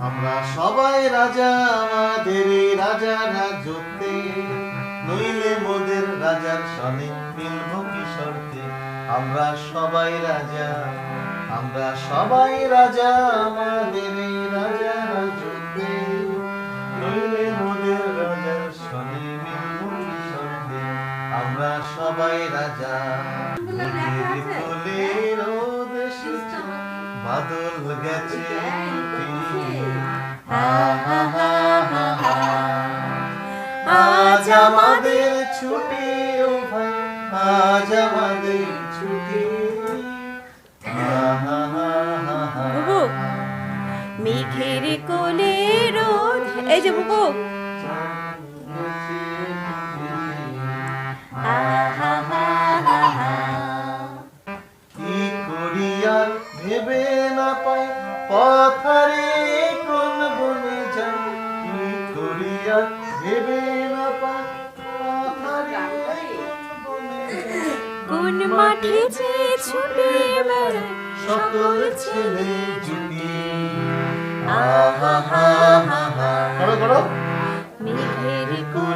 আমরা সবাই রাজা আমাদের এই রাজা রাজত্বে নইলে মোদের রাজার সনে মিলব কি শর্তে? আমরা সবাই রাজা আমরা সবাই রাজা আমাদের এই রাজা রাজত্বে নইলে মোদের রাজার সনে মিলব কি শর্তে? আমরা সবাই রাজা। কোলে রোদ বাদল গেছে উঠে। হা হা হা হা হা। আজ আমাদের ছুটি ও ভাই আজ ছুটি। মেঘের কোলে রোদ এই যে বুবু ভেবে আর ভেবে না কোন মাঠে যে ছুটে বেড়ায় সকল ছেলে জুটি। আহা হা হা হা। করো করো। মেঘের কোন